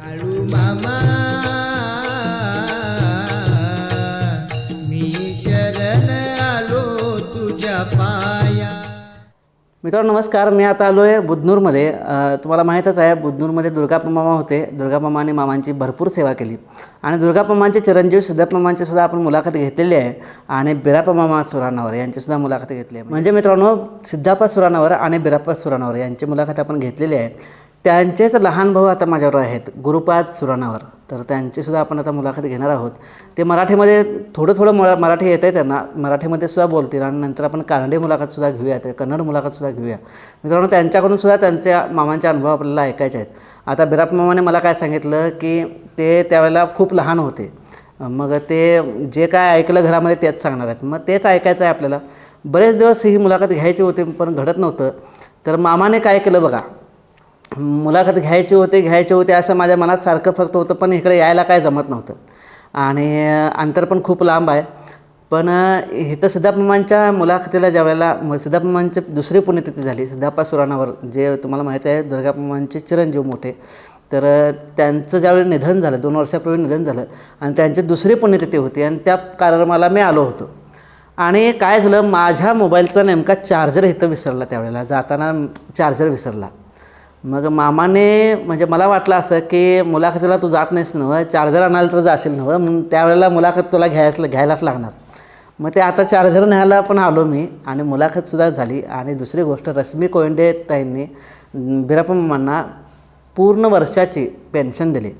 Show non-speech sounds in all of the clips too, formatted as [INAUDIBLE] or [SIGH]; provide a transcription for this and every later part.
मामा. मी शरण आलो तुझ्या पाया. मित्रांनो नमस्कार. मी आता आलो आहे बुदनूरमध्ये तुम्हाला माहीतच आहे बुदनूरमध्ये दुर्गापमामा होते. दुर्गाप्पा मामांची भरपूर सेवा केली. आणि दुर्गाप्पा चिरंजीव सिद्धप्पा सुद्धा आपण मुलाखत घेतलेली आहे. आणि बिराप्पा मामा सुराणावर यांचीसुद्धा मुलाखत घेतली आहे. म्हणजे मित्रांनो सिद्धाप्पा सुराणावर आणि बिराप्पा सुराणावर यांची मुलाखत आपण घेतलेली आहे. त्यांचेच लहान भाऊ आता माझ्यावर आहेत. गुरुपाद सुराणावर. तर त्यांचीसुद्धा आपण आता मुलाखत घेणार आहोत. ते मराठीमध्ये थोडं थोडं मरा मराठी येतं आहे त्यांना. मराठीमध्ये सुद्धा बोलतील आणि नंतर आपण कानडी मुलाखतसुद्धा घेऊया ते कन्नड मुलाखतसुद्धा घेऊया. मित्रांनो त्यांच्याकडून सुद्धा त्यांच्या मामांचे अनुभव आपल्याला ऐकायचे आहेत. आता बिराप मामाने मला काय सांगितलं की ते त्यावेळेला खूप लहान होते. मग ते जे काय ऐकलं घरामध्ये तेच सांगणार आहेत. मग तेच ऐकायचं आहे आपल्याला. बरेच दिवस ही मुलाखत घ्यायची होती पण घडत नव्हतं. तर मामाने काय केलं बघा. मुलाखत घ्यायची होते घ्यायचे होते असं माझ्या मनात सारखं फक्त होतं पण इकडे यायला काय जमत नव्हतं. आणि अंतर पण खूप लांब आहे. पण इथं सिद्धापमांच्या मुलाखतीला ज्या वेळेला सिद्धापमांचे दुसरी पुण्यतिथी झाली सिद्धाप्पा सुराणावर जे तुम्हाला माहिती आहे दुर्गापमांचे चिरंजीव मोठे. तर त्यांचं ज्यावेळी निधन झालं दोन वर्षापूर्वी निधन झालं आणि त्यांची दुसरी पुण्यतिथी होती आणि त्या कार्यक्रमाला मी आलो होतो. आणि काय झालं माझ्या मोबाईलचा नेमका चार्जर इथं विसरला त्यावेळेला जाताना चार्जर विसरला. मग मामाने म्हणजे मला वाटलं असं की मुलाखतीला तू जात नाहीस नव्हं चार्जर आणायला तर जाशील नव्हं मग त्यावेळेला मुलाखत तुला घ्यायच घ्यायलाच लागणार. मग ते आता चार्जर न्यायला पण आलो मी आणि मुलाखतसुद्धा झाली. आणि दुसरी गोष्ट रश्मी कोयंडे ताईंनी बिराप्पा मामांना पूर्ण वर्षाची पेन्शन दिली.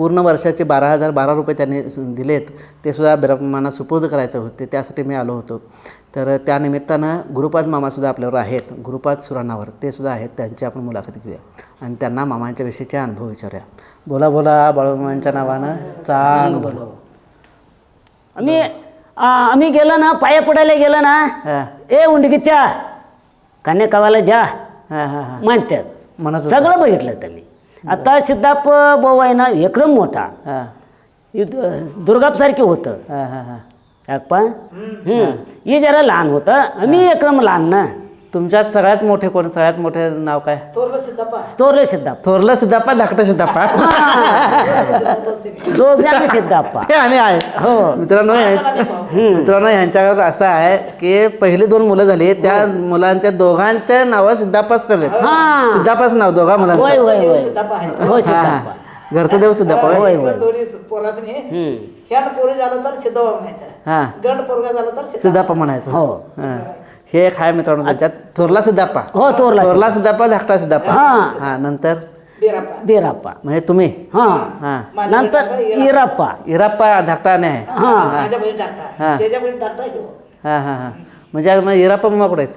पूर्ण वर्षाचे बारा हजार बारा रुपये त्यांनी दिलेत ते सुद्धा बिराप्पा मामांना सुपूर्द करायचे होते त्यासाठी मी आलो होतो. तर त्यानिमित्तानं गुरुपाद मामासुद्धा आपल्यावर आहेत गुरुपाद सुराणावर ते सुद्धा आहेत त्यांची आपण मुलाखत घेऊया. आणि त्यांना मामांच्या विषयीचे अनुभव विचारूया. बोला बोला बाळूमामांच्या नावानं चांग बोलो. आम्ही आम्ही गेलो ना पाया पडायला गेलो ना हां. ए उंडकीच्या कान्या कावाला जा हां हां हां. म्हणतात. म्हणत होता. सगळं बघितलं त्यांनी. आता सिद्धाप भाऊ आहे ना एकदम मोठा. दुर्गापसारखे होतं. हां हां हां. हम्म. हे. जरा लहान होतं. आम्ही एकदम लहान ना. तुमच्यात सगळ्यात मोठे कोण? सगळ्यात मोठे नाव काय? सिद्धाप थोरलं सिद्धाप्पा. धाकटं सिद्धाप्पा. जण सिद्धाप्पा. हे आणि आहे. हो. मित्रांनो हे- मित्रांनो यांच्याकडे असं आहे की पहिली दोन मुलं झाली त्या मुलांच्या दोघांच्या नावं सिद्धाप्पाच ठेवले हा. सिद्धाप्पाच नाव दोघा होय मुलांचं. होय होय. हो हा, सिद्धाप्पा. हा. घरचं देव सिद्धाप्पा होय? होय होय. दोन्ही पोराचं नाही. हम्म. ह्यानं पोरी झालं तर सिद्ध म्हणायचं. हा. गंड पोरगा झाला तर सिद्ध सिद्धाप्पा म्हणायचं. हो. हा. हे एक आहे मित्रांनो त्याच्यात थोरला सिद्धाप्पा. हो तोरला थोरला सिद्धाप्पा. धाकटा सिद्धाप्पा. हा. हा नंतर? बिराप्पा. म्हणजे तुम्ही? हा. हा. नंतर इराप्पा इराप्पा धाकटा आणि आहे. हा. ह्यो. हा. हा हा म्हणजे मग इराप्पा मामा कुठे आहेत?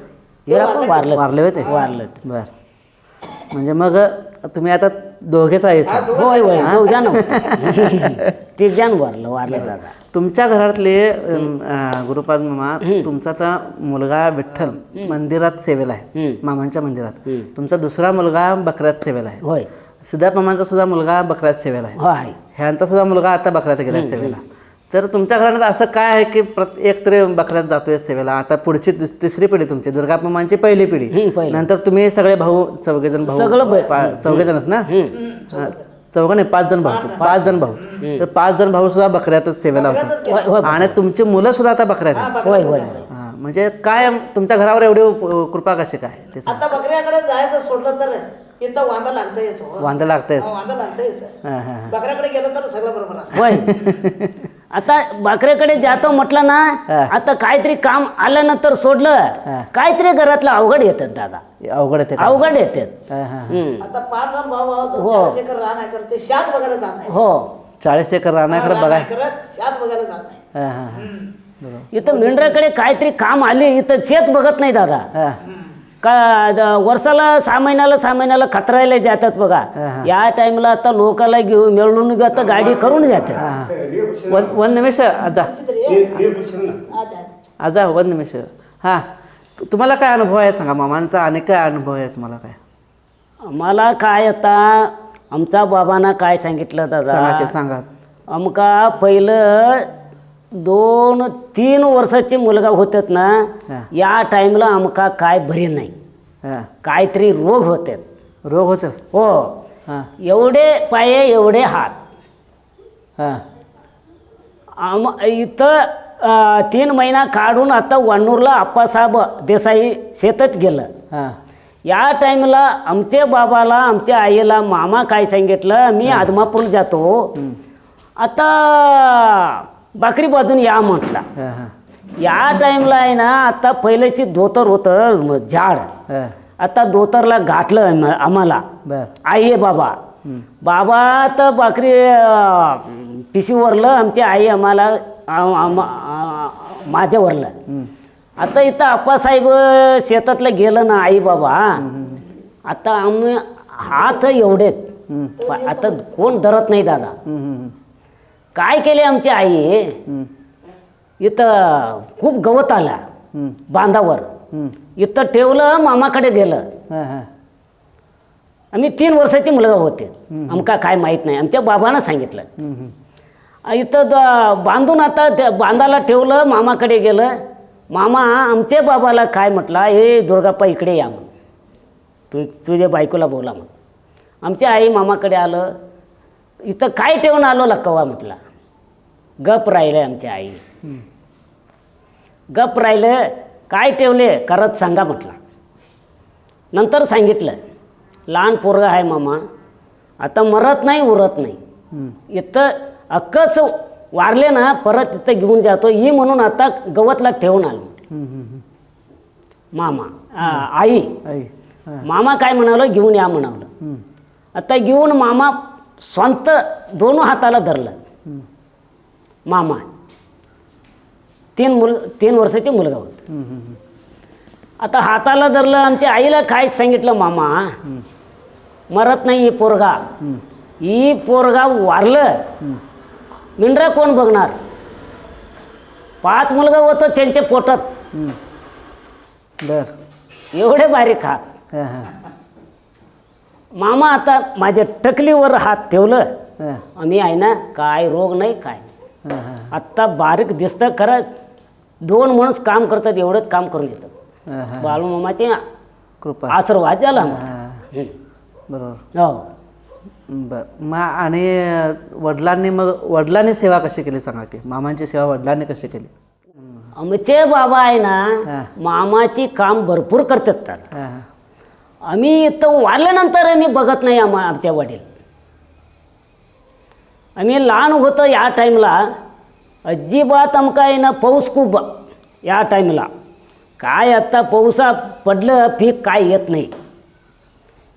इराप्पा वारलं वारले होते वारलं बर. म्हणजे मग तुम्ही आता दोघेच आहे सर. होय होय. ते [LAUGHS] जण वारलं वारलं दादा. तुमच्या घरातले अं, गुरुपाद मामा तुमचा मुलगा विठ्ठल मंदिरात सेवेला आहे. मामांच्या मंदिरात. तुमचा दुसरा मुलगा बकऱ्यात सेवेला आहे. होय. सिद्धार्थ मामांचा सुद्धा मुलगा बकऱ्यात सेवेला आहे. हो आहे ह्यांचा सुद्धा मुलगा आता बकऱ्यात गेला सेवेला. तर तुमच्या घरात असं काय आहे की प्रत एक तरी बकऱ्यात जातोय सेवेला? आता पुढची दुस- तिसरी पिढी तुमची दुर्गा मामांची पहिली पिढी. नंतर तुम्ही सगळे भाऊ चौघेजण भाऊ. चौघेजणच ना? हा. चौघं नाही पाच जण भाऊ तू. पाच जण भाऊ. तर पाच जण भाऊ सुद्धा बकऱ्यातच सेवेला होते होय होय. आणि तुमची मुलं सुद्धा आता बकऱ्यात म्हणजे काय तुमच्या घरावर एवढी कृपा कशी काय? ते. आता बकऱ्याकडे जायचं सोडलं तर इथं वांदा लागतं. वांदं लागतं. बकऱ्याकडे गेलं तर सगळं बरोबर असतं. [LAUGHS] आता बाकऱ्याकडे जातो म्हटलं ना हा. आता काहीतरी काम आल्यानंतर सोडलं. काहीतरी घरातलं अवघड येतात दादा. अवघड आहे ते काम. अवघड येतात. हा. हम्म. आता पाच जण भाऊ भावाचं. चाळीस एकर रान आहे करते शात बघायला जात नाही. हो. चाळीस एकर राहण्याकडे रान बघाय आहे करत शात बघायला जात नाही. हा, हा, हा. इथं मेंढराकडे काहीतरी काम आले इथं शेत बघत नाही दादा. हा. का द- वर्षाला सहा महिन्याला सहा महिन्याला खतरायला जातात बघा. या टाइमला आता लोकाला घेऊन मिळून घेत गाडी करून जातात. वन वन निमिष आजा आजा वन निमिष हां तुम्हाला काय अनुभव आहे सांगा मामांचा आणि काय अनुभव आहे तुम्हाला काय मला काय आता आमच्या बाबांना काय सांगितलं सांगा की दादा सांगा आमका पहिलं दोन तीन वर्षाचे मुलगा होतात ना. या टाईमला आमका काय बरे नाही हां काहीतरी रोग होतात रोग होतं हो हां एवढे पाये एवढे हात हां आम इथं तीन महिना काढून आता वannूरला आप्पासाहेब देसाई शेतात गेलं. हां. या टाईमला आमच्या बाबाला आमच्या आईला मामा काय सांगितलं मी आदमापूर जातो. आता बाकरी बाजून या म्हटला. या टाईमला आहे ना आता पहिल्याची धोतर होतं झाड. आता धोतरला घातलं आम- आम्हाला. आई आहे बाबा. बाबा तर बाकरी अं, पिशवीवरलं आमची आई आम्हाला आम- आम- आ- माझ्यावरलं. आता इथं आप्पासाहेब शेतातलं गेलं ना आई बाबा आता आम्ही हात एवढेत. आता कोण धरत नाही दादा. काय केले आमची आई? इथं खूप गवत आला. बांधावर. इथं ठेवलं मामाकडे गेलं. आम्ही तीन वर्षाचे मुलगा होते. आमका काय माहीत नाही. आमच्या बाबानं सांगितलं. इथं द- बांधून आता त्या बांधाला ठेवलं मामाकडे गेलं. मामा आमच्या बाबाला काय म्हटला? हे दुर्गाप्पा इकडे या म्हणून तू तुझ्या बायकोला बोला म्हणून आमच्या आई मामाकडे आलं. इथं काय ठेवून आलो लक्कवा म्हटला? गप राहिले आमची आई. गप राहिले काय ठेवले? करत सांगा म्हटला. नंतर सांगितलं लहान पोरगा आहे मामा. आता मरत नाही उरत नाही. इथं अक्कच वारले ना परत इथं घेऊन जातो. ही म्हणून आता गवतला ठेवून आलो. मामा आ, आई. मामा काय म्हणालो? घेऊन या म्हणावलं आता घेऊन मामा स्वंत दोन हाताला धरलं. मामा तीन मुल तीन वर्षाचे मुलगा होता. आता हाताला धरलं आमच्या आईला काय सांगितलं मामा? मरत नाही ही पोरगा. ही पोरगा वारलं. मिंडरा कोण बघणार? पाच मुलगा होतं त्यांच्या पोटात. बर. एवढे बारीक हात. हां हां. मामा आता माझ्या टकलीवर हात ठेवलं. हां. आम्ही आहे ना काय रोग नाही काय. हां हां. आत्ता बारीक दिसतं खरं दोन माणूस काम करतात एवढंच काम करून घेतात. हां हां. बाळूमामाचे कृपा. आशीर्वाद झाला आम्हाला. हां हं. बरोबर. हो. बर. मग आणि वडिलांनी मग वडिलांनी सेवा कशी केली सांगा की? मामांची सेवा वडिलांनी कशी केली? आमचे बाबा आहे. ना मामाची काम भरपूर करतात तर हां आम्ही इथं वारल्यानंतर आम्ही बघत नाही आम्हा आमच्या वडील. आम्ही लहान होतो या टाईमला अजिबात आमका आहे ना पाऊस खूप या टाईमला. काय आता पाऊसा पडलं पीक काय येत नाही.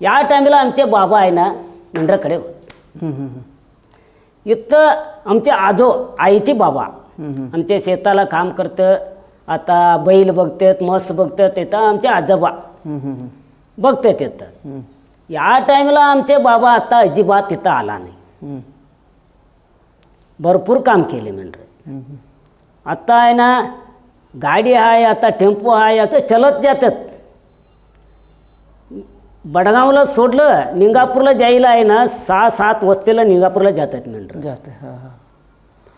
या टाईमला आमचे बाबा आहे ना मेंढराकडे होते इथं आमचे आजो आईचे बाबा. आमच्या शेताला काम करतं आता बैल बघतात म्हस बघतात तिथं आमचे आजोबा. बघतात तिथं या टाईमला आमचे बाबा आता अजिबात तिथं आला नाही. भरपूर काम केले मेंढरे आता आहे ना गाडी आहे आता टेम्पो आहे आता चलत जातात. बडगावला सोडलं निंगापूरला जायला आहे ना सहा सात वस्तीला निंगापूरला जातात मेंढर जाते हां हां.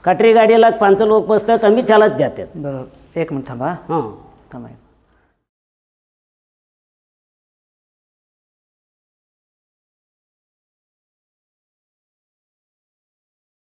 कटरी गाडीला पाच लोक बसतात आम्ही चालत जातात. बरोबर. एक मिनिट थांबा हां. थांबा